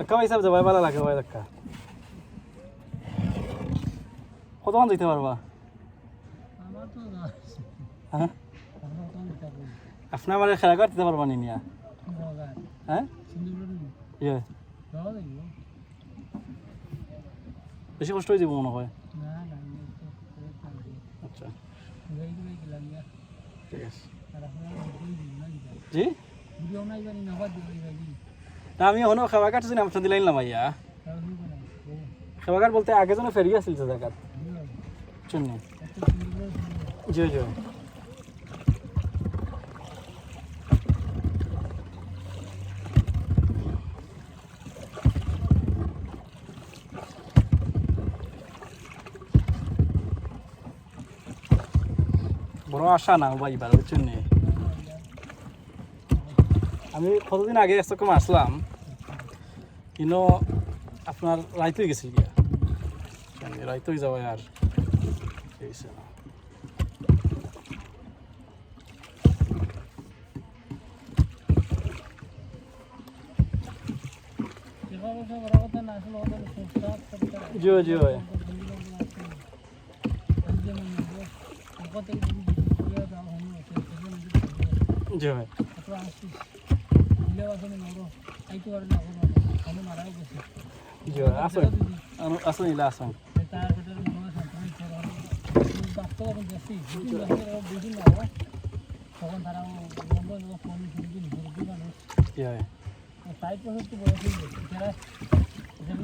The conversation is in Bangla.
ধাক্কা পাইছে যাবাই ভালো লাগে ভাই ধাক্কা কতক্ষণ যেতে পারবা হ্যাঁ তো আমার খেলা করতে পারবা নি নিয়া হ্যাঁ ইয়ে বেশি কষ্ট হয়ে যাব মনে হয় করে আচ্ছা ঠিক আছে আপনারা জি না, আমি এখনও খাওয়া কাটছি না আপনার দিলাইলাম আইয়া তাও হইব না ও খাওয়া কাট বলতে আগে যেন ফেরি আসছিল তো জায়গা সুন্দর জি জি বড় আশা না, ভাই এবার বুঝছেন আমি কতদিন আগে একশো আসলাম। কিন্তু আপনার রাইতই গেছিল গিয়া। রাইতই যাওয়া আর হয়েছে না। এভাবে সব বড় আসুন আসুন ইলা আসুন তখন